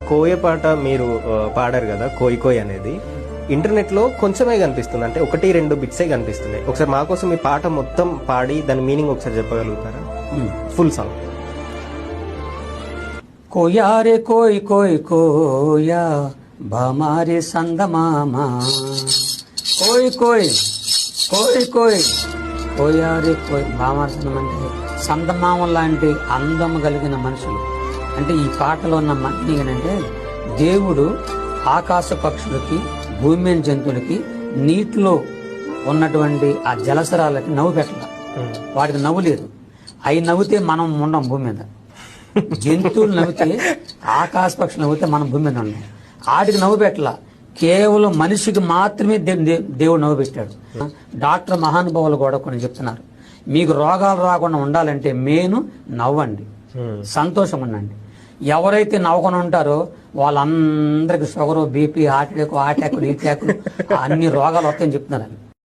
కోయ పాట మీరు పాడారు కదా కోయి కోయి అనేది. ఇంటర్నెట్లో కొంచెమే కనిపిస్తుంది అంటే ఒకటి రెండు బిట్సే కనిపిస్తున్నాయి. ఒకసారి మా కోసం ఈ పాట మొత్తం పాడి దాని మీనింగ్ ఒకసారి చెప్పగలుగుతారా? Full song. కోయా రే కోయ్ కోయ్ కోయా బామారే సందమామా. కోయ్ కోయ్ కోయ్ కోయ్ కోయా రే కోయ్. బామారే సందం అంటే సందమామ లాంటి అందం కలిగిన మనుషులు. అంటే ఈ పాటలో ఉన్న మనిషి ఏంటంటే దేవుడు ఆకాశ పక్షులకి భూమి జంతువులకి నీటిలో ఉన్నటువంటి ఆ జలసరాలకి నవ్వు పెట్టాల. వాటికి నవ్వు లేదు. అవి నవ్వుతే మనం ఉండం భూమి మీద. జంతువులు నవ్వితే ఆకాశ పక్షులు నవ్వితే మనం భూమి మీద ఉన్నాం ఆటికి నవ్వు పెట్టలా. కేవలం మనిషికి మాత్రమే దేవుడు నవ్వు పెట్టాడు. డాక్టర్ మహానుభావులు కూడా కొన్ని చెప్తున్నారు. మీకు రోగాలు రాకుండా ఉండాలంటే మేను నవ్వండి. సంతోషం ఉండండి. ఎవరైతే నవ్వకుండా ఉంటారో వాళ్ళందరికి sugar BP heart attack heart attack attack అన్ని రోగాలు వస్తాయని చెప్తున్నారు